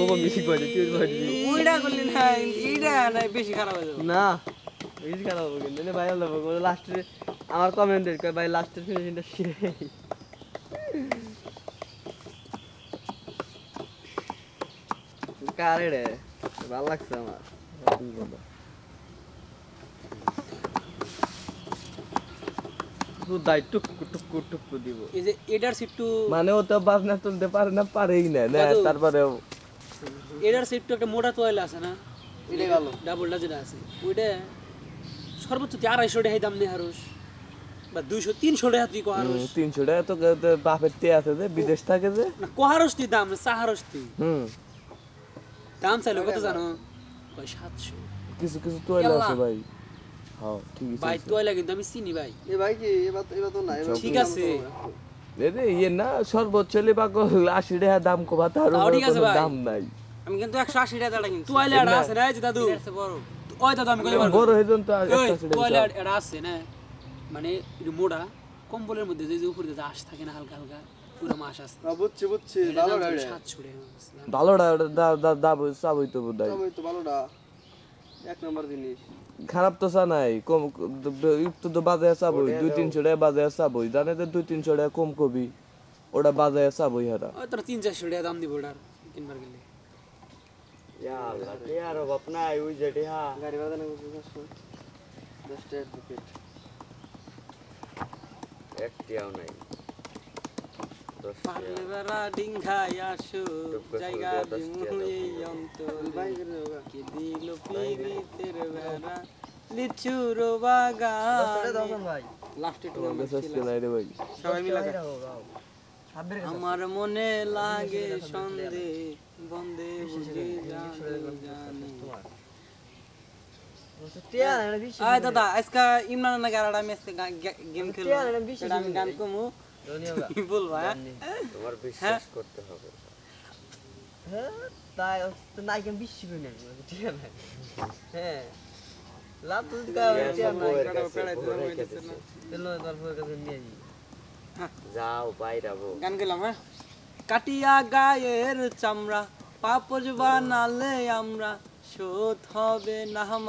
বোমা মিশি করে তুই বলবি ওইটা করলি না এইটা না বেশি খারাপ হয়ে যাবে। না বেশি খারাপ হবে কিন্তু ভাই আল্লাহ লাস্টে আমার কমেন্টের কয় ভাই লাস্টের ফিনিশিংটা সেই কারে রে? ভালো লাগছে আমার। দাই টুকু টুকু টুকু দিব। এই যে এটার সিটটু মানে ও তো বাজনা তুলতে পারে না পারেই না না দাদু। তারপরে এটার সিটটু একটা মোটা তোয়ালে আছে না? এটাই ভালো। ডাবলটা যেটা আছে। ওইটা সর্বোচ্চ তুই আড়াইশো টাকাই দাম নেই হারুস বা দুইশো তিনশো টাকা তুই কহারস তিনশো টাকা তো বাপের তে আছে যে বিদেশ থাকে যে। না কহারস তুই দাম না চাহারস তুই। হুম। দাম চাইলো কত জানো? কয় সাতশো। কিছু কিছু তোয়ালে আছে ভাই। হ্যাঁ ঠিক ভাই আছে তোয়ালে কিন্তু আমি চিনি ভাই। এ ভাই কি? এবার এবার তো না ঠিক আছে। ইয়ে না সর্বোচ্চ লে পাগল আশি টাকা দাম কবা তার। দাম নাই। আমি কিন্তু একশো আশি টাকা কিনছি। তোয়ালে এটা আছে না দাদু। ওই দাদু আমি বড় হয়ে যান তো তোয়ালে এটা আছে না মানে মোটা কম্বলের মধ্যে যে যে উপরে যে আশ থাকে না হালকা হালকা পুরো মাস আছে। আ, বুঝছি বুঝছি ভালো ভালোটা ওটা দা দা দা চাবই তো বোধহয়। সবই তো ভালোটা। এক নম্বর জিনিস। খারাপ তো চা নাই কম একটু তো বাজে চাবই দুই তিনশো টাকা বাজে চাবই জানে তো দুই তিনশো টাকা কম কবি ওটা বাজে চাবই হারা। তোর তিন চারশো টাকা দাম দিব ওটার কিনবার গেলে। গাড়ি ভাড়া দেন বুঝছ দশ টাকা টিকিট পারলে বেড়া ডিঙ্ঘাই আসো জায়গা দিমু অন্তর ভাই করে দেবো কি দিল পিরিতের বেড়া লিচুর বাগান আমার মনে লাগে সন্ধে বন্দে বুঝে জানি জানি আয় দাদা আজকে ইমরান নাকি আর আমি গেম খেলব আমি গান কমু কি বলব? তোমার? করতে হবে। তাই তো নাই কেন বিশ্ব কই নাই? ঠিক আছে। হ্যাঁ। লাভ তো ঠিক আছে। তেলো তারপর কাছে নিয়ে যাই। যাও বাইরাবো। গান গেলাম হ্যাঁ? কাটিয়া গায়ের চামড়া পাপজ বানালে আমরা শোধ হবে না